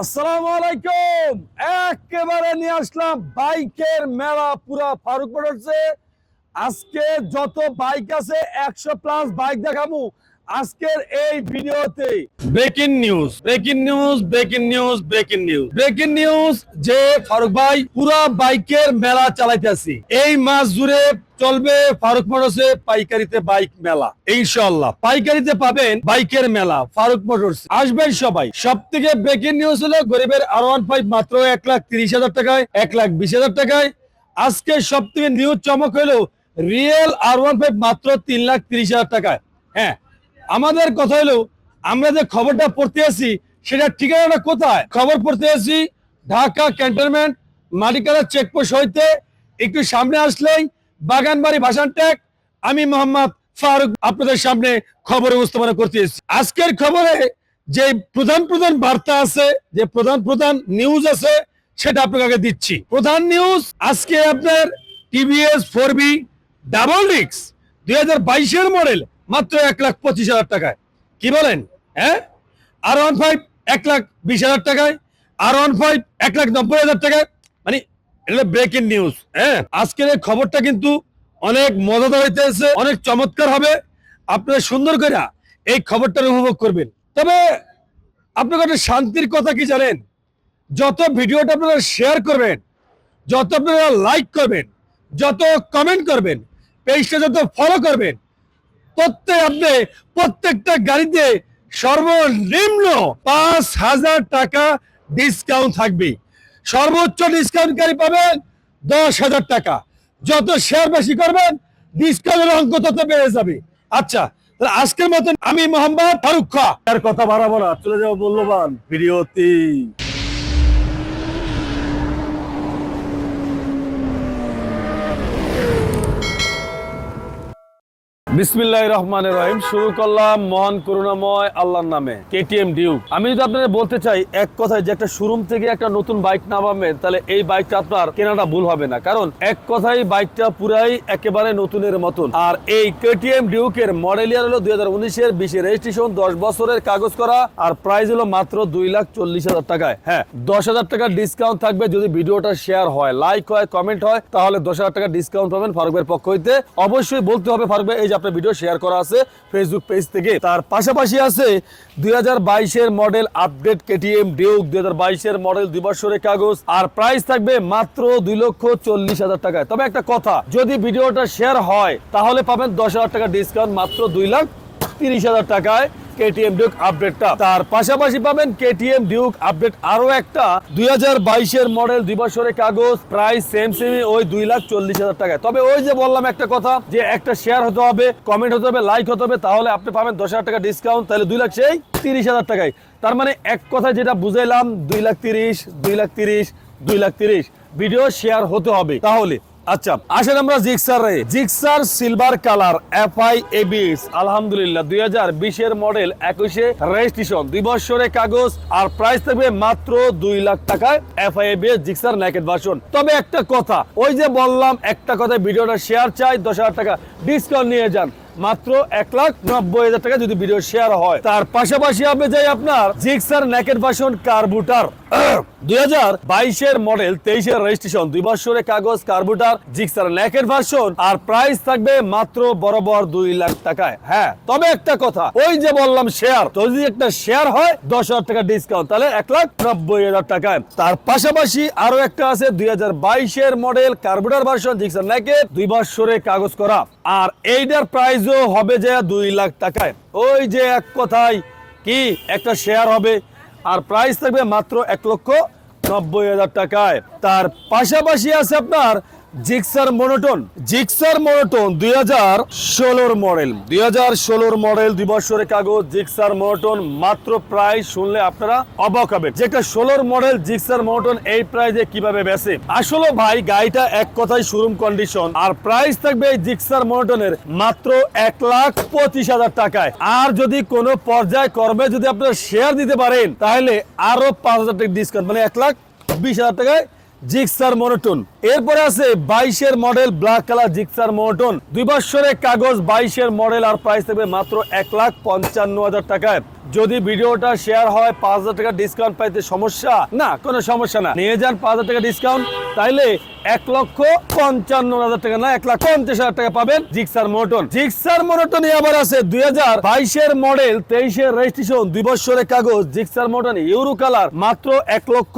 আসসালামু আলাইকুম। একেবারে বাইকের মেলা পুরা আজকে যত বাইক আছে একশো প্লাস বাইক দেখাবো আজকের এই ভিডিওতে breaking news breaking news breaking news breaking news breaking news যে ফারুক ভাই পুরা বাইকের মেলা চালাইতেছি এই মাস জুড়ে চলবে ফারুক মোটরসে পাইকারিতে বাইক মেলা। ইনশাল্লাহ পাইকারিতে পাবেন বাইকের মেলা, ফারুক মোটরস। আসবেন সবাই। সব থেকে ব্রেকিং নিউজ হলো গরিবের আর ওয়ান ফাইভ মাত্র এক লাখ তিরিশ হাজার টাকায়, এক লাখ বিশ হাজার টাকায়। আজকে সব থেকে নিউজ চমক হলো রিয়েল আর ওয়ান ফাইভ মাত্র তিন লাখ তিরিশ হাজার টাকায়। হ্যাঁ আমাদের কথা হলো, আমরা যে খবরটা পড়তে আসি সেটা ঠিকানাটা কোথায়? খবর পড়তে আসি ঢাকা ক্যান্টনমেন্ট মালিকানা চেকপোস্ট হইতে একটু সামনে আসলেই বাগানবাড়ি ভাষান ট্যাগ। আমি মোহাম্মদ ফারুক, আপনাদের সামনে খবর উপস্থাপনা করতে এসেছি। আজকের খবরে যে প্রধান প্রধান বার্তা আছে, যে প্রধান প্রধান নিউজ আছে, সেটা আপনাকে দিচ্ছি। প্রধান নিউজ আজকে আপনার টিভিএস ফোর বি ডাবল ডিক্স দুই মডেল মাত্র এক লাখ পঁচিশ হাজার টাকায়। কি বলেন? হ্যাঁ? আর ওয়ান ফাইভ এক লাখ বিশ হাজার টাকায়, আর ওয়ান ফাইভ এক লাখ নব্বই হাজার টাকায়। মানে এটা ব্রেকিং নিউজ হ্যাঁ? আজকের এই খবরটা কিন্তু অনেক মজাদার হইতেছে অনেক চমৎকার হবে। আপনারা সুন্দর করে এই খবরটার উপভোগ করবেন। তবে আপনার একটা শান্তির কথা কি জানেন? যত ভিডিওটা আপনারা শেয়ার করবেন, যত আপনারা লাইক করবেন, যত কমেন্ট করবেন পেজটা যত ফলো করবেন প্রত্যেক আপনি প্রত্যেকটা গাড়িতে সর্বনিম্ন পাঁচ হাজার টাকা ডিসকাউন্ট থাকবে। সর্বোচ্চ ডিসকাউন্ট গাড়ি পাবেন দশ হাজার টাকা। যত শেয়ার বেশি করবেন ডিসকাউন্টের অঙ্ক তত বেড়ে যাবে। আচ্ছা তাহলে আজকের মতন আমি মোহাম্মদ ফারুক খা। আর কথা বাড়াবো না, চলে যাব মূল্যবান ভিডিওতে। বিসমিল্লাহ রহমানের রহিম। শুরু করলাম মহান করুণাময় আল্লাহর নামে। কেটিএম ডিউক আমি যদি আপনাদের বলতে চাই এক কথায় যে একটা শোরুম থেকে একটা নতুন বাইক নামাবেন, তাহলে এই বাইকটা আপনার কেনাটা ভুল হবে না। কারণ এক কথায় বাইকটা পুরাই একেবারে নতুনের মতন। আর এই কেটিএম ডিউকের মডেল ইয়ার হলো দুই হাজার উনিশের বিশে রেজিস্ট্রেশন দশ বছরের কাগজ করা, আর প্রাইস হলো মাত্র দুই লাখ চল্লিশ হাজার টাকায়। হ্যাঁ দশ হাজার টাকার ডিসকাউন্ট থাকবে যদি ভিডিওটা শেয়ার হয় লাইক হয় কমেন্ট হয়, তাহলে দশ হাজার টাকা ডিসকাউন্ট পাবেন ফারুকের পক্ষ হইতে। অবশ্যই বলতে হবে ফারুক এই যে আপনার ভিডিও শেয়ার করা আছে ফেসবুক পেজ থেকে। তার পাশাপাশি আছে দুই বাইশের মডেল আপডেট কেটিএম ডিউক দুই বাইশের মডেল দুই বছরের কাগজ, আর প্রাইস থাকবে মাত্র দুই লক্ষ চল্লিশ হাজার টাকায়। তবে একটা কথা, যদি ভিডিওটা শেয়ার হয়, তাহলে পাবেন দশ হাজার টাকা ডিসকাউন্ট মাত্র দুই লাখ তিরিশ হাজার টাকায়। কেটিএম ডিউক আপডেটটা তার পাশাপাশি পাবেন কেটিএম ডিউক আপডেট আরও একটা। দুই হাজার বাইশের মডেল দুই বছরের কাগজ প্রাইস সেম সেমি ওই দুই লাখ চল্লিশ হাজার টাকায়। তবে ওই যে বললাম একটা কথা, যে একটা শেয়ার হতে হবে কমেন্ট হতে হবে লাইক হতে হবে, তাহলে আপনি পাবেন দশ হাজার টাকা ডিসকাউন্ট তাহলে দুই লাখ সেই তিরিশ হাজার টাকায়। তার মানে এক কথায় যেটা বুঝাইলাম, দুই লাখ তিরিশ, দুই লাখ তিরিশ, দুই লাখ তিরিশ। ভিডিও শেয়ার হতে হবে। তাহলে আচ্ছা আসেন আমরা Gixxer Gixxer silver colour, FI ABS আলহামদুলিল্লাহ, দুই হাজার বিশের মডেল, একুশে রেজিস্ট্রেশন, দুই বছরের কাগজ, আর প্রাইস থাকবে মাত্র দুই লাখ টাকায় FI ABS Gixxer naked version তবে একটা কথা, ওই যে বললাম, একটা কথা ভিডিওটা শেয়ার চাই, দশ হাজার টাকা ডিসকাউন্ট নিয়ে যান। মাত্র এক লাখ নব্বই হাজার টাকা যদি ভিডিও শেয়ার হয়। তার পাশাপাশি হবে যাই আপনার জিক্সার নেকেট ভার্সন কার্বুটার দুই হাজার বাইশের মডেল তেইশের রেজিস্ট্রেশন দুই বছরের কাগজ কার্বুটার জিক্সার নেকেট ভার্সন আর প্রাইস থাকবে মাত্র বরাবর দুই লাখ টাকায়। হ্যাঁ তবে একটা কথা, ওই যে বললাম শেয়ার যদি একটা শেয়ার হয়, দশ হাজার টাকা ডিসকাউন্ট তাহলে এক লাখ নব্বই হাজার টাকায়। তার পাশাপাশি আরও একটা আছে, দুই হাজার বাইশের model carburetor version Gixxer naked দুই বছরের কাগজ করা। আর এইটার প্রাইসও হবে যে দুই লাখ টাকায়। ওই যে এক কথায় কি একটা শেয়ার হবে। আর প্রাইস থাকবে মাত্র এক লক্ষ নব্বই হাজার টাকায়। তার পাশাপাশি আছে আপনার জিক্সার মনোটন জিক্সার মনোটন দুই হাজার ষোলোর মডেল। দুই হাজার ষোলোর মডেল দুই বছরের কাগজ জিক্সার মনোটন, মাত্র প্রাইস শুনলে আপনারা অবাক হবেন। যেটা ষোলোর মডেল জিক্সার মনোটন, এই প্রাইজে কীভাবে বেচে? আসলে ভাই, গাড়িটা এক কথায় শোরুম কন্ডিশন, আর প্রাইস থাকবে এই জিক্সার মনোটনের মাত্র এক লাখ পঁচিশ হাজার টাকায়। আর যদি কোনো পর্যায় কর্মে যদি আপনারা শেয়ার দিতে পারেন, তাহলে আরও পাঁচ হাজার টাকা ডিসকাউন্ট মানে এক লাখ বিশ হাজার টাকায় জিক্সার মনোটন। এরপরে আছে বাইশের model black colour Gixxer monotone. দুই বছরের কাগজ, বাইশের মডেল আর প্রাইস থাকবে মাত্র এক লাখ পঞ্চান্ন হাজার টাকায়। যদি ভিডিওটা শেয়ার হয়, পাঁচ হাজার টাকা ডিসকাউন্ট পাইতে সমস্যা? না, কোনো সমস্যা না। নিয়ে যান পাঁচ হাজার টাকা ডিসকাউন্ট তাইলে এক লক্ষ পঞ্চান্ন হাজার টাকা না, এক লাখ পঞ্চাশ হাজার টাকা পাবেন জিক্সার মোটন জিক্সার মোটন আবার আছে দুই হাজার বাইশের মডেল, তেইশের রেজিস্ট্রেশন দুই বছরের কাগজ, জিক্সার মোটন ইউরো কালার, মাত্র এক লক্ষ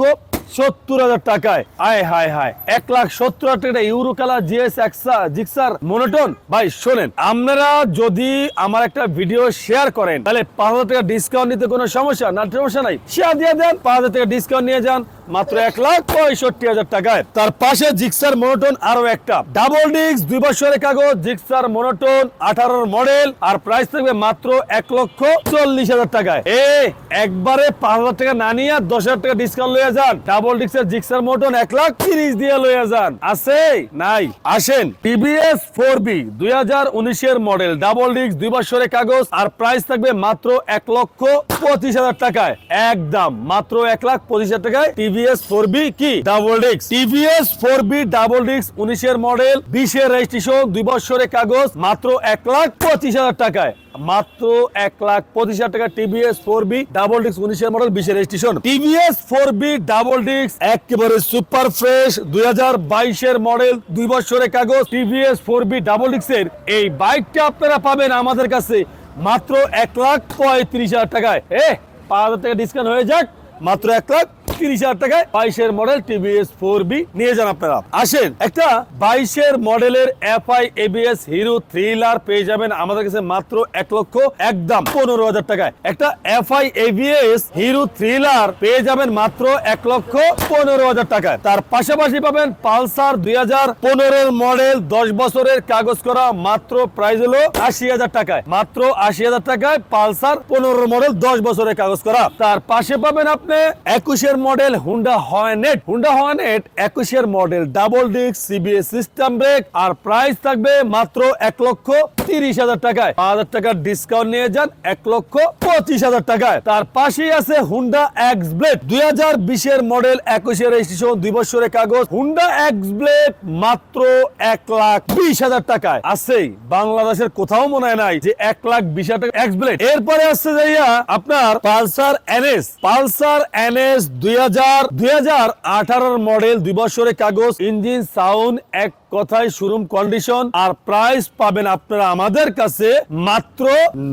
সত্তর হাজার টাকায়। আয়, হায় হায়। এক লাখ সত্তর হাজার টাকা euro colour, GS, এক্সা, Gixxer, monotone. ভাই, শোনেন, আপনারা যদি আমার একটা ভিডিও শেয়ার করেন, তাহলে পাঁচ হাজার টাকা ডিসকাউন্ট নিতে কোনো সমস্যা? না, সমস্যা নাই। শেয়ার দিয়ে দেন, পাঁচ হাজার টাকা ডিসকাউন্ট নিয়ে যান। মাত্র এক লাখ পঁয়ষট্টি হাজার টাকায়। তার পাশে জিক্সার মনোটন আরও একটা। ডাবল ডিস্ক, দুই বছরের কাগজ, জিক্সার মনোটন, আঠারোর মডেল, আর প্রাইস থাকবে মাত্র এক লক্ষ চল্লিশ হাজার টাকায়। এ, একবারে পাঁচ হাজার টাকা না নিয়ে দশ হাজার টাকা ডিসকাউন্ট লইয়া যান। ডাবল ডিস্কের জিক্সার মটোন এক লাখ তিরিশ দিয়ে লইয়া যান। আছে? নাই। আসেন, টিভিএস ফোর বি, দুই হাজার উনিশের মডেল। ডাবল ডিস্ক, দুই বছরের কাগজ, আর প্রাইস থাকবে মাত্র এক লক্ষ পঁচিশ হাজার টাকায়। একদম, মাত্র এক লাখ পঁচিশ হাজার টাকায় টিভিএস ফোর বি কি? Double disc TVS four V double disc উনিশের মডেল বিশের রেজিস্ট্রেশন দুই বছরের কাগজ, মাত্র এক লাখ পঁচিশ হাজার টাকায়। মাত্র এক লাখ পঁচিশ হাজার টাকা TVS four V double disc উনিশের মডেল বিশের registration TVS four V double disc একেবারে সুপার ফ্রেশ দুই হাজার বাইশের মডেল দুই বছরের কাগজ, টিভিএস ফোর বি ডাবল ডিস্কের এই বাইকটা আপনারা পাবেন আমাদের কাছে মাত্র এক লাখ পঁয়ত্রিশ হাজার টাকায়। এ পাঁচ হাজার টাকা ডিসকাউন্ট হয়ে যাক। মাত্র এক লাখ তিরিশ হাজার টাকায় বাইশের মডেল টিভিএস ফোর বি নিয়ে যান আপনারা। আসেন, একটা বাইশের মডেলের এফআই এবিএস হিরো থ্রিলার পেয়ে যাবেন আমাদের কাছে মাত্র এক লক্ষ একদম পনেরো হাজার টাকায়। একটা এফআই এবিএস হিরো থ্রিলার পেয়ে যাবেন মাত্র এক লক্ষ পনেরো হাজার টাকায়। তার পাশাপাশি পাবেন পালসার দুই হাজার পনেরোর মডেল দশ বছরের কাগজ করা মাত্র প্রাইস হলো আশি হাজার টাকায়। মাত্র আশি হাজার টাকায় পালসার পনেরো মডেল দশ বছরের কাগজ করা। তার পাশে পাবেন আপনি একুশের model Honda Hornet Honda Hornet একুশের model double disc CBS system brake আর প্রাইস থাকবে মাত্র এক লক্ষ তিরিশ হাজার টাকায়। পাঁচ হাজার টাকার ডিসকাউন্ট নিয়ে যান এক লক্ষ পঁচিশ হাজার টাকায়। তার পাশেই আছে হুন্ডা এক্স ব্লেড দুই হাজার বিশের মডেল একুশের রেজিস্ট্রেশন দুই বছরের কাগজ। হুন্ডা এক্স ব্লেড মাত্র এক লাখ বিশ হাজার টাকায়। আছেই। বাংলাদেশের কোথাও মনে হয় নাই যে এক লাখ বিশ হাজার টাকা এক্স ব্লেড এরপরে আসছে যাইয়া আপনার পালসার এনএস পালসার এনএস দুই হাজার দুই হাজার আঠারোর মডেল দুই বছরের কাগজ ইঞ্জিন সাউন্ড এক কথায় শোরুম কন্ডিশন আর প্রাইস পাবেন আপনারা আমাদের কাছে মাত্র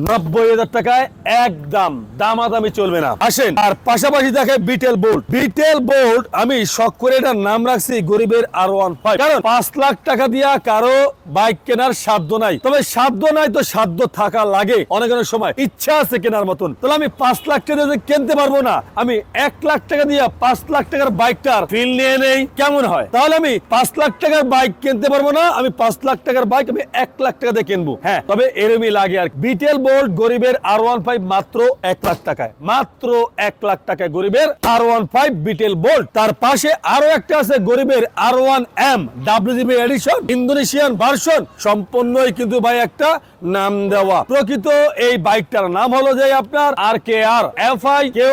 নব্বই হাজার টাকায় একদম দামাদামি চলবে না। আসেন, আর পাশাপাশি দেখে বিটেল বোর্ড বিটেল বোর্ড আমি শখ করে এটার নাম রাখছি গরিবের আর ওয়ান ফাইভ কারণ পাঁচ লাখ টাকা দিয়া কারও বাইক কেনার সাধ্য নাই। তবে সাধ্য নাই তো সাধ্য থাকা লাগে অনেক অনেক সময়। ইচ্ছা আছে কেনার মতন। তাহলে আমি পাঁচ লাখ টাকা দিয়ে কিনতে পারব না। আমি এক লাখ টাকা দিয়ে পাঁচ লাখ টাকার বাইকটার ফিল নিয়ে নেই। কেমন হয়? তাহলে আমি পাঁচ লাখ টাকার বাইক কিনতে পারব না আমি পাঁচ লাখ টাকার বাইক আমি এক লাখ টাকা দিয়ে কিনবো। হ্যাঁ। তবে এরমই লাগে আর বিটেল বোর্ড গরিবের আর ওয়ান ফাইভ মাত্র এক লাখ টাকায়। মাত্র এক লাখ টাকায় গরিবের আর ওয়ান ফাইভ বিটেল বোল্ট তার পাশে আরও একটা আছে গরিবের R one M WGB edition Indonesian version সম্পূর্ণই কিন্তু ভাই একটা নাম দেওয়া। প্রকৃত এই বাইকটার নাম হলো যে আপনার R K R F I K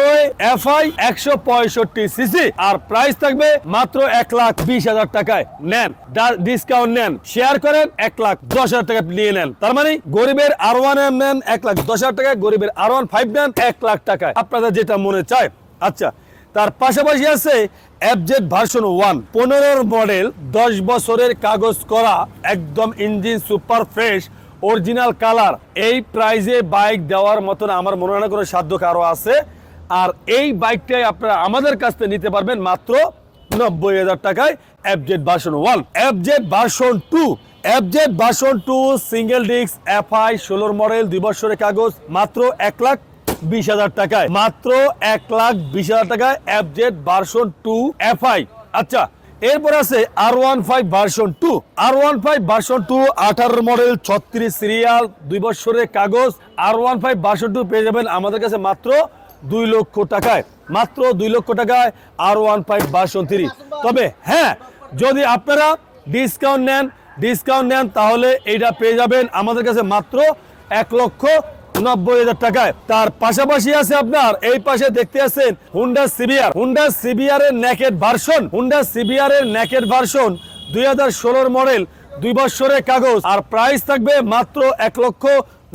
F I একশো পঁয়ষট্টি সিসি আর প্রাইস থাকবে মাত্র এক লাখ বিশ হাজার টাকায়। নেন ডিসকাউন্ট নেন। শেয়ার করেন এক লাখ দশ হাজার টাকা নিয়ে নেন। তার মানে গরিবের আর ওয়ান নেন এক লাখ দশ হাজার টাকায় গরিবের আর ওয়ান ফাইভ নেন এক লাখ টাকায় আপনাদের যেটা মনে চায়। আচ্ছা তার পাশাপাশি আছে এফজেড ভার্সন ওয়ান পনেরোর মডেল দশ বছরের কাগজ করা, একদম engine super fresh original colour এই প্রাইজে বাইক দেওয়ার মতন আমার মনে হয় না কোনো সাধ্য কারও আছে। আর এই বাইকটাই আপনারা আমাদের কাছ থেকে নিতে পারবেন মাত্র নব্বই হাজার টাকায় FZ version one FZ version two FZ version two single disc FI ষোলোর মডেল দুই বছরের কাগজ, মাত্র এক লাখ বিশ হাজার টাকায়। মাত্র এক লাখ বিশ হাজার টাকায় এফজেড ভার্সন টু এফআই আচ্ছা এরপর আছে R one five version two R one five version two আঠারো মডেল ছত্রিশ সিরিয়াল দুই বছরের কাগজ R one five version two পেয়ে যাবেন আমাদের কাছে মাত্র দুই লক্ষ টাকায়, মাত্র দুই লক্ষ টাকায় R one five version three তবে হ্যাঁ যদি আপনারা ডিসকাউন্ট নেন ডিসকাউন্ট নেন, তাহলে এইটা পেয়ে যাবেন আমাদের কাছে মাত্র এক লক্ষ নব্বই হাজার টাকায়। তার পাশাপাশি আছে আপনার, এই পাশে দেখতে আছেন হুন্ডা সিবিআর হুন্ডা সিবিআর এর নেকেট ভার্সন হুন্ডা সিবিআর এর নেকেট ভার্সন দুই হাজার ষোলোর মডেল দুই বছরের কাগজ। আর প্রাইস থাকবে মাত্র এক লক্ষ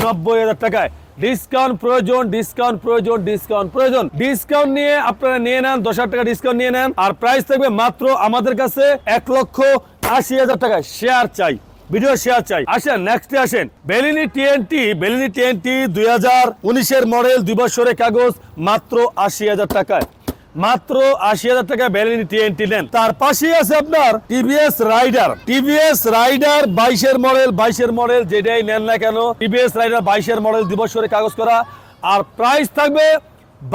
নব্বই হাজার টাকায়। ডিসকাউন্ট প্রয়োজন ডিসকাউন্ট প্রয়োজন ডিসকাউন্ট প্রয়োজন। ডিসকাউন্ট নিয়ে আপনারা নিয়ে নেন, দশ টাকা ডিসকাউন্ট নিয়ে নেন। আর প্রাইস থাকবে মাত্র আমাদের কাছে এক লক্ষ আশি হাজার টাকা শেয়ার চাই। ভিডিও শেয়ার চাই। আসেন নেক্সট আসেন। বেলিনি টিএনটি বেলিনি টিএনটি দুই হাজার উনিশের মডেল দুই বছরের কাগজ, মাত্র আশি হাজার টাকায়। মাত্র আশি হাজার টাকা ভ্যালিডি টিএনটি নেন। তার পাশেই আছে আপনার টিভিএস রাইডার টিভিএস রাইডার বাইশের মডেল বাইশের মডেল যেটাই নেন না কেন টিভিএস রাইডার বাইশের মডেল দিবসরে কাগজ করা। আর প্রাইস থাকবে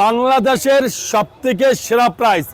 বাংলাদেশের সব থেকে সেরা প্রাইস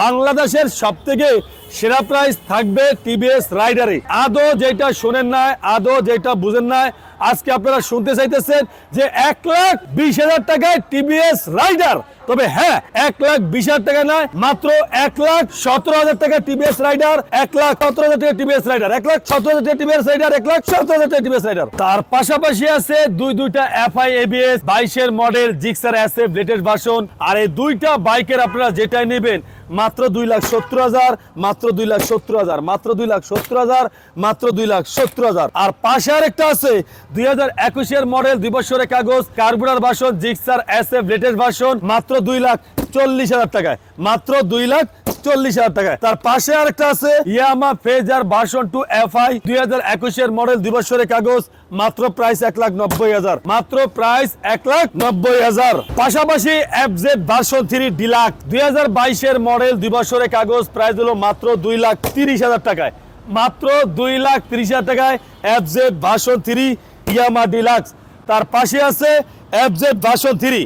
বাংলাদেশের সব থেকে সেরা প্রাইস থাকবে টিভিএস রাইডারে আদৌ যেটা শোনেন নাই, আদৌ যেটা বুঝেন নাই আজকে আপনারা শুনতে চাইতেছেন যে এক লাখ বিশ হাজার টাকায় টিভিএস রাইডার। তবে হ্যাঁ এক লাখ বিশ হাজার টাকা নয়, মাত্র এক লাখ সতেরো হাজার টাকা টিভিএস রাইডার, এক লাখ সতেরো হাজার টাকা টিভিএস রাইডার, এক লাখ সতেরো হাজার টাকা টিভিএস রাইডার, এক লাখ সতেরো হাজার টাকা টিভিএস রাইডার। তার পাশাপাশি আছে দুই দুইটা এফআই এবিএস, বাইশের model Gixxer SF latest version, আর এই দুইটা বাইকের আপনারা যেটাই নেবেন, মাত্র দুই লাখ সত্তর হাজার, মাত্র দুই লাখ সত্তর হাজার, মাত্র দুই লাখ সত্তর হাজার, মাত্র দুই লাখ সত্তর হাজার। আর পাশে আরেকটা আছে দুই হাজার একুশের মডেল দুই বছরের কাগজ, carburetor version Gixxer S F latest version মাত্র দুই লাখ চল্লিশ হাজার টাকায়। মাত্র দুই লাখ চল্লিশ হাজার টাকায়। তার পাশে আরেকটা আছে, Yamaha Fazer two F I দুই হাজার একুশের মডেল দুই বছরের কাগজ, মাত্র প্রাইস এক লাখ নব্বই হাজার। মাত্র প্রাইস এক লাখ নব্বই হাজার। পাশাপাশি এফ জেড থ্রি ডিলাক দুই হাজার বাইশের মডেল দুই বছরের কাগজ, প্রাইস হলো মাত্র দুই লাখ তিরিশ হাজার টাকায়। মাত্র দুই লাখ তিরিশ হাজার টাকায় F Z three Yamaha deluxe. তার পাশে আছে এফ জেড ভার্সন থ্রি।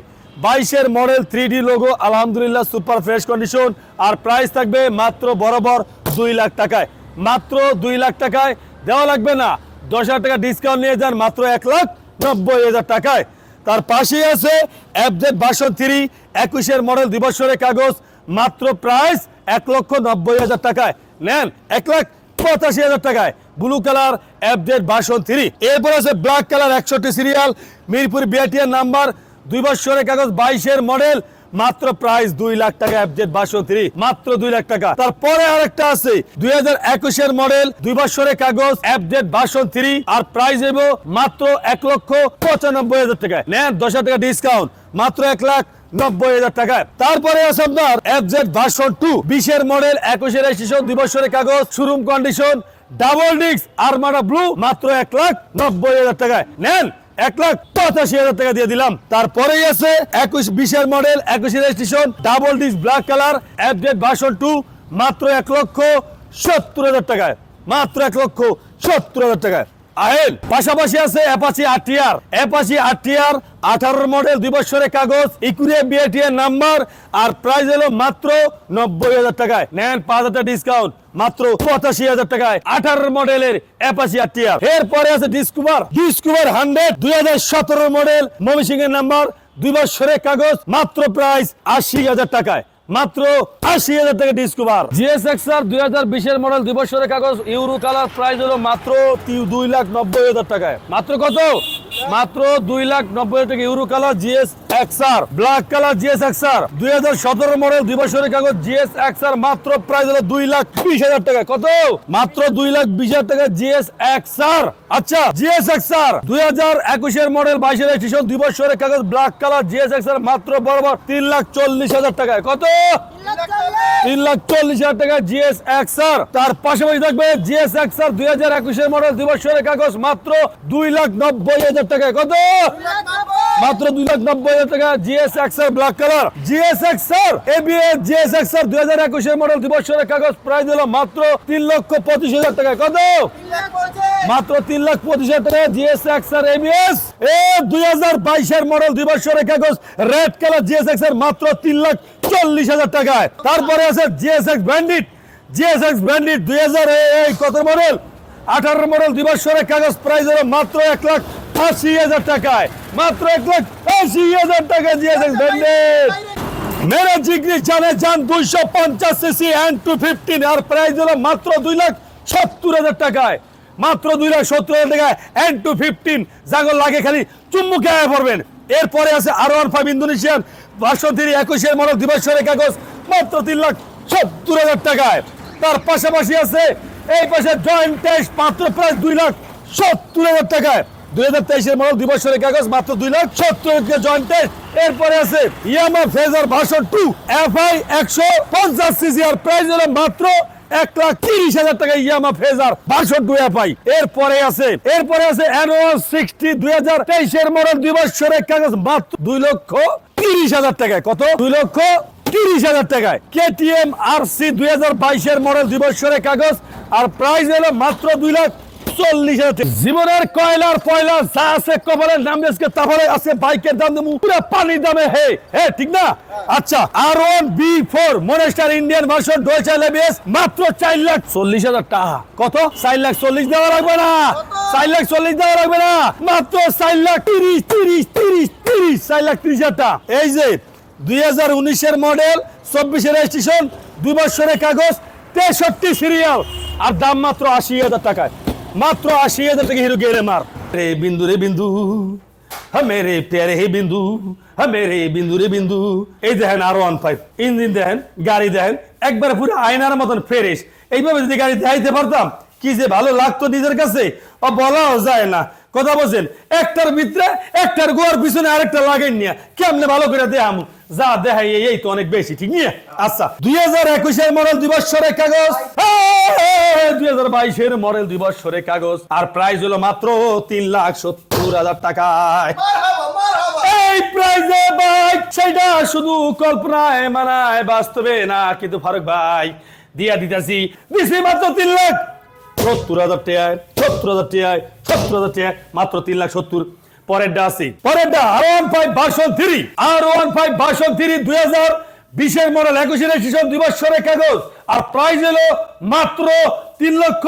বাইশের মডেল থ্রি লোগো, আলহামদুলিল্লাহ, সুপার ফ্রেশ কন্ডিশন। আর প্রাইস থাকবে মাত্র বরাবর দুই লাখ টাকায়। মাত্র দুই লাখ টাকায়। দেওয়া লাগবে না। দশ হাজার টাকা ডিসকাউন্ট নিয়ে যান, মাত্র এক লাখ নব্বই হাজার টাকায়। তার পাশেই আছে অ্যাপজেড ভার্সন থ্রি, একুশের মডেল দিবসরের কাগজ, মাত্র প্রাইস এক লক্ষ নব্বই হাজার টাকায়। নেন, এক লাখ পঁচাশি হাজার টাকায়। Blue colour update version three এরপর আছে ব্ল্যাক কালার একষট্টি সিরিয়াল মিরপুর বিআটিআর নাম্বার দুই বছরের কাগজ, বাইশের মডেল মাত্র প্রাইস দুই লাখ টাকা অ্যাপডেট ভার্সন থ্রি মাত্র দুই লাখ টাকা। তারপরে আরেকটা আছে, দুই হাজার একুশের মডেল দুই বছরের কাগজ অ্যাপডেট ভার্সন থ্রি আর প্রাইস দেব মাত্র এক লক্ষ পঁচানব্বই হাজার টাকায় নেন দশ হাজার টাকা ডিসকাউন্ট মাত্র এক লাখ নব্বই হাজার টাকায় তারপরে আছে আপনার এফজেড ভার্সন টু বিশের মডেল একুশের দুই বছরের কাগজ showroom condition double disc armada blue মাত্র এক লাখ নব্বই হাজার টাকায়। নেন, এক লাখ পঁচাশি হাজার টাকা দিয়ে দিলাম। তারপরেই আছে একুশ বিশের মডেল একুশ registration double disc black colour update version two মাত্র এক লক্ষ সত্তর হাজার টাকায়। মাত্র এক লক্ষ সত্তর হাজার টাকায়। আহেন পাশাপাশি আছে অ্যাপাচি আরটিআর অ্যাপাচি আরটিআর আঠারোর মডেল দুই বছরের কাগজ ইকুরিয়া বিআইটিআর নাম্বার আর প্রাইস হলো মাত্র নব্বই হাজার টাকায়। নেন পাঁচ হাজার ডিসকাউন্ট মাত্র পঁচাশি হাজার টাকায়। আঠারোর মডেলের অ্যাপাচি আরটিআর এরপরে আছে ডিসকভার ডিসকভার হান্ড্রেড দুই হাজার সতেরো মডেল মমিসিং এর নাম্বার দুই বছরের কাগজ, মাত্র প্রাইস আশি হাজার টাকায়। মাত্র আশি হাজার টাকা ডিসকভার জিএস এক্সআর দুই হাজার বিশের মডেল দুই বছরের কাগজ ইউরো কালার প্রাইস হলো মাত্র দুই লাখ নব্বই হাজার টাকায়। মাত্র কত? মাত্র দুই লাখ নব্বই হাজার টাকা euro colour GS XR black colour GS XR দুই হাজার সতেরো মডেল দুই বছরের কাগজ জিএস এক্সআর মাত্র প্রাইস হলো দুই লাখ বিশ হাজার টাকা কত? মাত্র দুই লাখ বিশ হাজার টাকা জিএস এক্সআর আচ্ছা জিএস এক্সআর দুই হাজার একুশের মডেল বাইশের রেজিস্ট্রেশন দুই বছরের কাগজ ব্ল্যাক কালার জিএস এক্সআর মাত্র বরাবর তিন লাখ চল্লিশ হাজার টাকায়। কত? চল্লিশ হাজার টাকা তার পাশাপাশি দুই হাজার মডেল দুই বছরের কাগজ, মাত্র দুই লাখ নব্বই হাজার টাকা কত? মাত্র দুই লাখ নব্বই হাজার টাকা GS XR black colour GS XR ABS GS দুই হাজার একুশের মডেল দুই বছরের কাগজ। প্রাইস হলো মাত্র তিন লক্ষ পঁচিশ হাজার টাকা। কত? মাত্র তিন লাখ পঁচিশ হাজার টাকা জিএস এক্সআর এবিএস এ দুই হাজার বাইশের মডেল দুই বছরের কাগজ। রেড কালার জিএস এক্সআর মাত্র তিন লাখ চল্লিশ হাজার টাকায়। তারপরে আছে GS X bandit GS X bandit দুই হাজার কত মডেল আঠারো মডেল দুই বছরের কাগজ। প্রাইস হলো মাত্র এক লাখ আশি হাজার টাকায় মাত্র এক লাখ আশি হাজার টাকা এক্স ব্যান্ডিট মেরে জিগরি জানে যান দুইশো পঞ্চাশ সিসি এন্ড টু ফিফটিন আর প্রাইস হলো মাত্র দুই লাখ সত্তর হাজার টাকায়। মাত্র দুই লাখ সত্তর হাজার টাকায় এন্ড টু ফিফটিন জাগল লাগে খালি চুম্বুকে আয় পড়বেন। এরপরে আছে আরও one five Indonesian version three একুশের মডেল দিবসের কাগজ মাত্র তিন লাখ সত্তর হাজার টাকায়। তার পাশাপাশি আছে এই পাশে জয়েন্ট টেস্ট মাত্র প্রায় দুই লাখ সত্তর হাজার টাকায়। দুই হাজার তেইশের মডেল দুই বছরের কাগজ, মাত্র দুই লাখ সত্তর জয়েন্টেড এরপরে আছে Yamaha Fazer version two F I একশো পঞ্চাশ সিসি আর প্রাইস হলো মাত্র এক লাখ তিরিশ হাজার টাকা Yamaha Fazer version two F I এরপরে আছে এরপরে আছে অ্যানুয়াল সিক্সটি দুই হাজার তেইশের মডেল দুই বছরের কাগজ, মাত্র দুই লক্ষ তিরিশ হাজার টাকায়। কত? দুই লক্ষ তিরিশ হাজার টাকায়। কেটিএম আর সি দুই হাজার বাইশের মডেল দুই বছরের কাগজ, আর প্রাইস হলো মাত্র দুই লাখ চল্লিশ জীবনের কয়লার পয়লা যা আছে কপালের নাম আজকে তারপরে আছে বাইকের দাম দেবো, পুরো পানির দামে। হে হে, ঠিক না? আচ্ছা R one V four monster Indian version ডোয়েচার লেবিএস মাত্র চার লাখ চল্লিশ হাজার টাকা। কত? চার লাখ চল্লিশ দেওয়া লাগবে না। চার লাখ চল্লিশ দেওয়া লাগবে না। মাত্র চার লাখ তিরিশ তিরিশ তিরিশ তিরিশ, চার লাখ তিরিশ হাজার টাকা। এই যে, দুই হাজার উনিশের মডেল চব্বিশের রেজিস্ট্রেশন দুই বছরের কাগজ, তেষট্টি সিরিয়াল আর দাম মাত্র আশি হাজার টাকায়। মাত্র আশি হাজার টাকা হিরো গেলে মার। রে বিন্দু রে বিন্দু মেরে প্যারে হে বিন্দু মেরে বিন্দু, রে বিন্দু। এই দেখেন আর ওয়ান ফাইভ ইঞ্জিন দেখেন, গাড়ি দেখেন, একবার পুরো আয়নার মতন ফ্রেশ। এইভাবে যদি গাড়ি দেখাইতে পারতাম, কি যে ভালো লাগতো নিজের কাছে? ও বলাও যায় না। কথা বলছেন, একটার ভিতরে একটার গোয়ার পিছনে আরেকটা লাগাই নিয়ে। কেমনে ভালো করে দেখাম? যা দেখাই এই তো অনেক বেশি ঠিক নিয়ে? আচ্ছা দুই হাজার একুশের মডেল দুই বছরের কাগজ দুই হাজার বাইশের মডেল দুই বছরের কাগজ। আর প্রাইস হলো মাত্র তিন লাখ সত্তর হাজার টাকায়। মারহাবা মারহাবা। এই প্রাইজে বাইক সেটা শুধু কল্পনায় মানায় বাস্তবে না কিন্তু ফারুক ভাই দিয়া দিতেছি। দিছি মাত্র তিন লাখ সত্তর হাজার টাকায় সত্তর হাজার টাকায় সত্তর হাজার টাকায় মাত্র তিন লাখ সত্তর। পরেরটা পরেরটা R one five version three R one five version three দুই হাজার বিশের মডেল একুশের রেজিস্ট্রেশন দুই বছরের কাগজ। আর প্রাইস হলো মাত্র তিন লক্ষ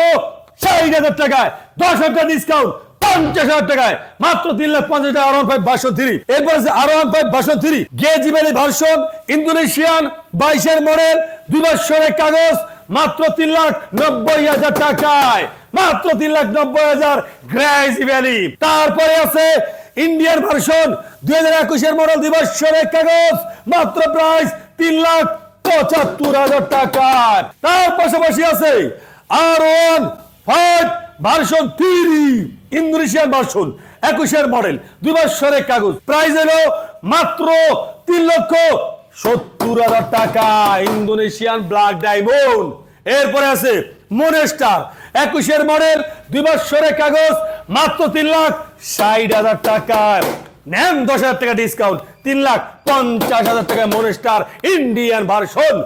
হাজার টাকায়। দশ হাজার ডিসকাউন্ট পঞ্চাশ হাজার টাকায়। মাত্র তিন লাখ পঞ্চাশ R one five version three এরপর আছে R one five version three গে জিবেলি ভার্সন ইন্দোনেশিয়ান বাইশের মডেল দুই বছরের কাগজ, মাত্র তিন লাখ নব্বই হাজার টাকায়। মাত্র তিন লাখ নব্বই হাজার গ্রাইজ ভ্যালি তারপরে আছে ইন্ডিয়ান ভার্সন দুই হাজার একুশের মডেল দুই বছরের কাগজ মাত্র প্রাইস তিন লাখ পঁচাত্তর হাজার টাকায় তার পাশাপাশি আছে R one five version three Indonesian version একুশের মডেল দুই বছরের কাগজ প্রাইস এলো মাত্র তিন লক্ষ সত্তর হাজার টাকা, ইন্দোনেশিয়ান ব্ল্যাক ডায়মন্ড। এরপরে আছে মনেস্টার একুশের মডেল দুই বছরের কাগজ, মাত্র তিন লাখ ষাট হাজার টাকায়। নেন দশ হাজার টাকা ডিসকাউন্ট তিন লাখ পঞ্চাশ হাজার টাকা monster Indian version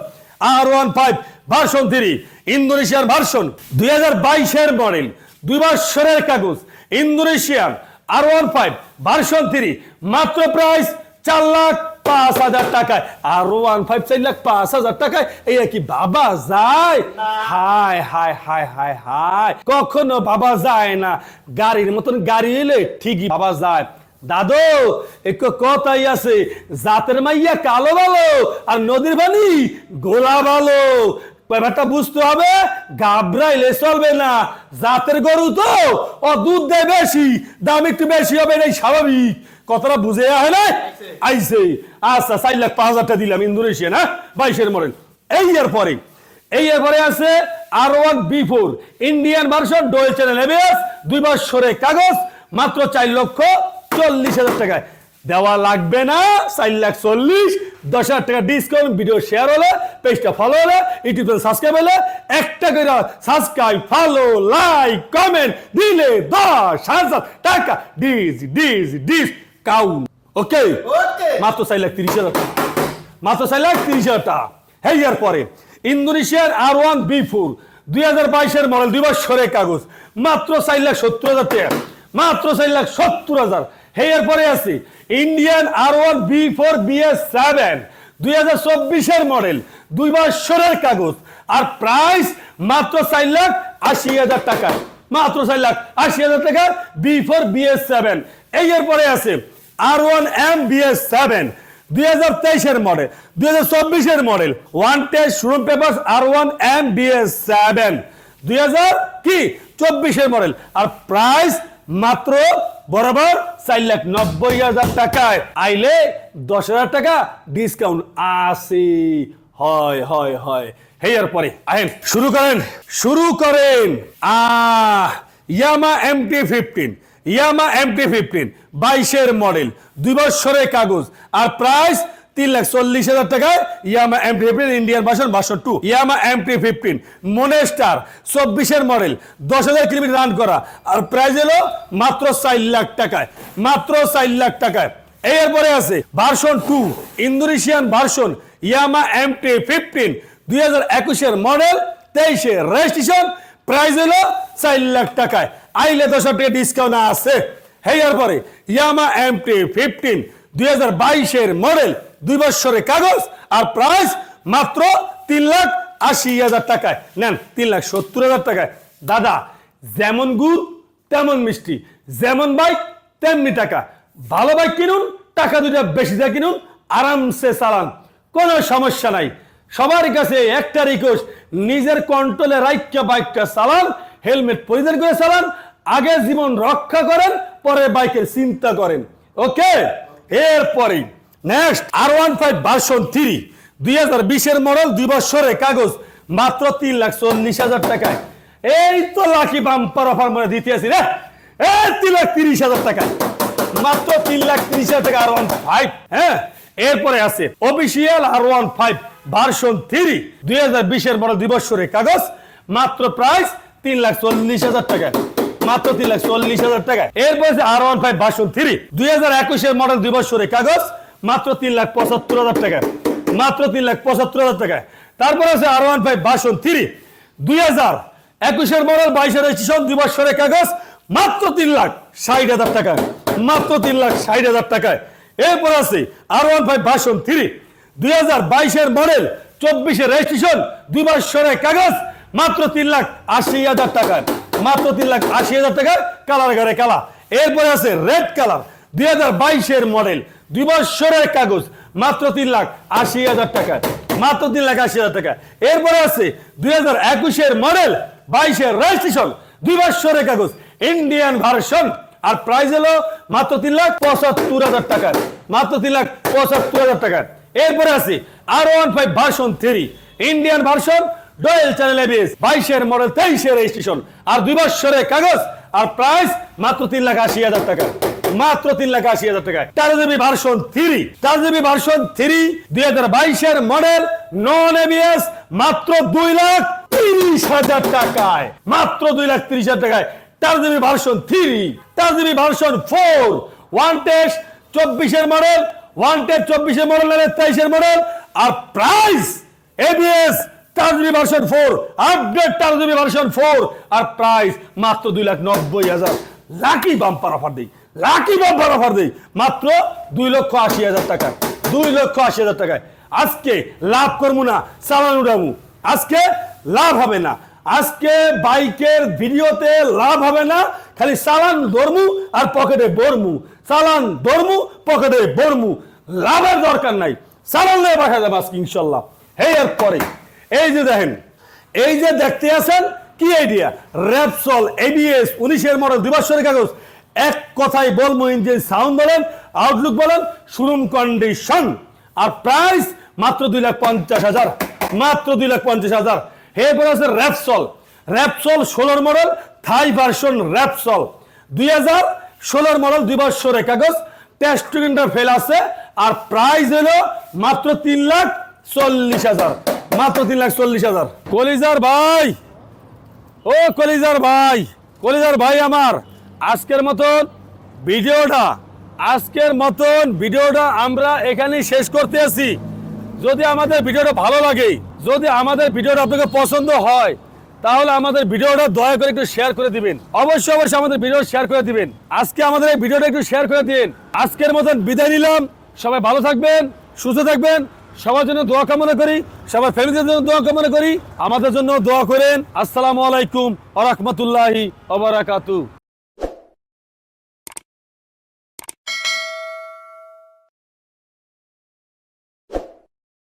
R one five version three Indonesian version দুই হাজার বাইশের মডেল দুই বছরের কাগজ Indonesian R one five version three মাত্র প্রাইস চার লাখ পাঁচ হাজার টাকায়। আর ওয়ান ফাইভ চার লাখ পাঁচ হাজার টাকায়। কি বাবা যায়? হায় হায় হায় হায় হায়। কখনো বাবা যায় না। গাড়ির মতন গাড়ি এলে ঠিকই বাবা যায়। দাদু এক কথাই আছে। জাতের মাইয়া কালো ভালো আর নদীর পানি গোলা ভালো। ব্যাপারটা বুঝতে হবে গাবরাইলে চলবে না। জাতের গরু তো, ও দুধ দেয় বেশি, দাম একটু বেশি হবে, এটাই স্বাভাবিক। কথাটা বুঝে হয় না আইসে আচ্ছা চার লাখ পাঁচ হাজার টাকা দিলাম ইন্দোনেশিয়া না বাইশের মডেল। এই এর পরে, এই এর পরে আছে R one V four Indian version dual channel ABS দুই বছরের কাগজ, মাত্র চার লক্ষ চল্লিশ হাজার টাকায়। দেওয়া লাগবে না চার লাখ চল্লিশ দশ হাজার টাকা ডিসকাউন্ট ভিডিও শেয়ার হলে পেজটা ফলো হলে ইউটিউব সাবস্ক্রাইব হলে একটা করে সাবস্ক্রাইব ফলো লাইক কমেন্ট দিলে দশ হাজার টাকা dis dis discount okay মাত্র চার লাখ তিরিশ হাজার টাকা। মাত্র চার লাখ তিরিশ হাজার টাকা। হেয়ার পরে ইন্দোনেশিয়ার আর ওয়ান বি ফোর দুই হাজার বাইশের মডেল দুই বছরের কাগজ মাত্র চার লাখ সত্তর হাজার টাকা। মাত্র চার লাখ সত্তর হাজার। হেয়ার পরে আছে। Indian R one V four V BS seven দুই হাজার চব্বিশের মডেল দুই বছরের কাগজ। আর প্রাইস মাত্র চার লাখ আশি হাজার টাকা। মাত্র চার লাখ আশি হাজার টাকা V four V BS seven এই পরে আছে R one M V BS seven দুই হাজার তেইশের মডেল দুই হাজার চব্বিশের model one test showroom paper R one M V BS seven দুই হাজার কি? চব্বিশের মডেল আর প্রাইস মাত্র বরাবর চার লাখ নব্বই হাজার টাকায়। আইলে দশ হাজার টাকা ডিসকাউন্ট আসি। হয় হয় হয়। হেয়ার পরে। আহেন, শুরু করেন। শুরু করেন। আহ, Yamaha MT fifteen. Yamaha M T fifteen, বাইশের মডেল, দুই বছরের কাগজ। আর প্রাইস তিন লাখ চল্লিশ হাজার টাকায় Yamaha MT fifteen Indian version version two Yamaha M T fifteen monster চব্বিশের মডেল দশ হাজার কিলোমিটার রান করা। আর প্রাইস হলো মাত্র চার লাখ টাকায়, মাত্র চার লাখ টাকায়। এরপরে আছে version two Indonesian version Yamaha M T fifteen দুই হাজার একুশের মডেল তেইশে রেজিস্ট্রেশন প্রাইস হলো চার লাখ টাকায়। আইলে দশ টাকা ডিসকাউন্ট আছে। হেয়ার পরে ইয়ামা এম টি ফিফটিন দুই হাজার বাইশের মডেল, দুই বছরের কাগজ আর প্রাইস মাত্র তিন লাখ আশি হাজার টাকায়। নেন, তিন লাখ সত্তর হাজার টাকায়। দাদা, যেমন গুড়, তেমন মিষ্টি। যেমন বাইক, তেমনি টাকা। ভালো বাইক কিনুন, টাকা দুটা বেশি দিয়ে কিনুন, আরামসে চালান। কোনো সমস্যা নাই। সবার কাছে একটা রিকোয়েস্ট নিজের কন্ট্রোলে রাইকা বাইকটা চালান, হেলমেট পরিধান করে চালান, আগে জীবন রক্ষা করেন, পরে বাইকের চিন্তা করেন। ওকে এরপরেই next R one five version three দুই হাজার বিশের মডেল দুই বছরের কাগজ, মাত্র তিন লাখ চল্লিশ হাজার টাকায়। এই তো লাকি বাম্পার অফার মনে দিতে আছি রে। এই তিন লাখ তিরিশ হাজার টাকায় মাত্র তিন লাখ তিরিশ হাজার টাকা আর ওয়ান ফাইভ হ্যাঁ এরপরে আছে official R one five version three দুই হাজার বিশের মডেল দুই বছরের কাগজ, মাত্র প্রাইস তিন লাখ চল্লিশ হাজার টাকা মাত্র তিন লাখ চল্লিশ হাজার টাকা এরপর R one five version three দুই হাজার একুশের মডেল দুই বছরের কাগজ, মাত্র তিন লাখ পঁচাত্তর হাজার টাকা মাত্র তিন লাখ পঁচাত্তর হাজার টাকা তারপর আছে R one five version three দুই হাজার একুশের মডেল বাইশের রেজিস্ট্রেশন দুই বছরের কাগজ, মাত্র তিন লাখ ষাট হাজার টাকা মাত্র তিন লাখ ষাট হাজার টাকায়। এরপর আছে R one five version three দুই হাজার বাইশের মডেল চব্বিশের রেজিস্ট্রেশন দুই বছরের কাগজ, মাত্র তিন লাখ আশি হাজার টাকায়। মাত্র তিন লাখ আশি হাজার টাকায় কালার ঘরে কালা। এরপরে আছে রেড কালার, দুই হাজার বাইশের মডেল, দুই বছরের কাগজ, মাত্র তিন লাখ আশি হাজার টাকা, মাত্র তিন লাখ আশি হাজার টাকা। এরপরে আছে দুই হাজার একুশের মডেল, বাইশের রেজিস্ট্রেশন, দুই বছরের কাগজ, ইন্ডিয়ান ভার্সন। আর প্রাইস হলো মাত্র তিন লাখ পঁচাত্তর হাজার টাকা, মাত্র তিন লাখ পঁচাত্তর হাজার টাকা। এরপরে আছে R one five version three, Indian version dual channel ABS বাইশের মডেল তেইশের রেজিস্ট্রেশন আর দুই বছরের কাগজ আর প্রাইস মাত্র তিন লাখ আশি হাজার টাকা। মাত্র তিন লাখ আশি হাজার টাকায়। চার জিবি ভার্সন থ্রি চার জিবি ভার্সন থ্রি দুই হাজার বাইশের মডেল নন এবিএস মাত্র দুই লাখ তিরিশ হাজার টাকায়। মাত্র দুই লাখ তিরিশ হাজার টাকায়। চার জিবি ভার্সন থ্রি চার GB version four one test চব্বিশের মডেল ওয়ান টেস্ট চব্বিশের মডেল তেইশের মডেল আর price ABS version four update version four আর প্রাইস মাত্র দুই লাখ নব্বই হাজার। লাকি বাম্পার অফার দিই লাকি বাম্পার অফার মাত্র দুই লক্ষ আশি হাজার টাকা দুই লক্ষ আশি হাজার টাকায়। আজকে লাভ করব না, চালান উঠাবো আজকে লাভ হবে না। আজকে বাইকের ভিডিওতে লাভ হবে না, খালি চালান ধরমু আর পকেটে বরমু চালান ধরমু পকেটে বরমু লাভের দরকার নাই। চালান নিয়ে পাঠা যাবে আজকে, ইনশাল্লাহ। হে এর পরে এই যে দেখেন, এই যে দেখতে আছেন, কি আইডিয়া র্যাপসল এবিএস উনিশের মডেল দুই কাগজ। এক কথায় বলব ইঞ্জিন সাউন্ড বলেন আউটলুক বলেন শোরুম কন্ডিশন আর প্রাইস মাত্র দুই লাখ পঞ্চাশ হাজার, মাত্র দুই লাখ পঞ্চাশ হাজার। এরপর আছে র্যাপসল র্যাপসল ষোলোর মডেল থাই ভার্সন র্যাপসল দুই হাজার ষোলোর মডেল, দুই বছরের কাগজ। টেস্ট ফেল আছে। আর প্রাইস হলো মাত্র তিন লাখ চল্লিশ হাজার। মাত্র তিন লাখ চল্লিশ হাজার। কলিজার ভাই, ও কলিজার ভাই কলিজার ভাই আমার, আজকের মতন ভিডিওটা, আজকের মতন ভিডিওটা আমরা এখানেই শেষ করতে আছি। যদি আমাদের ভিডিওটা ভালো লাগে, যদি আমাদের ভিডিওটা আপনাকে পছন্দ হয়, তাহলে আমাদের ভিডিওটা দয়া করে একটু শেয়ার করে দিবেন। অবশ্যই অবশ্যই আমাদের ভিডিও শেয়ার করে দিবেন। আজকে আমাদের এই ভিডিওটা একটু শেয়ার করে দিন। আজকের মতন বিদায় নিলাম। সবাই ভালো থাকবেন, সুস্থ থাকবেন। সবার জন্য দোয়া কামনা করি, সবার ফ্যামিলিদের জন্য দোয়া কামনা করি। আমাদের জন্য দোয়া করেন। আসসালামু আলাইকুম আ রহমতুল্লাহি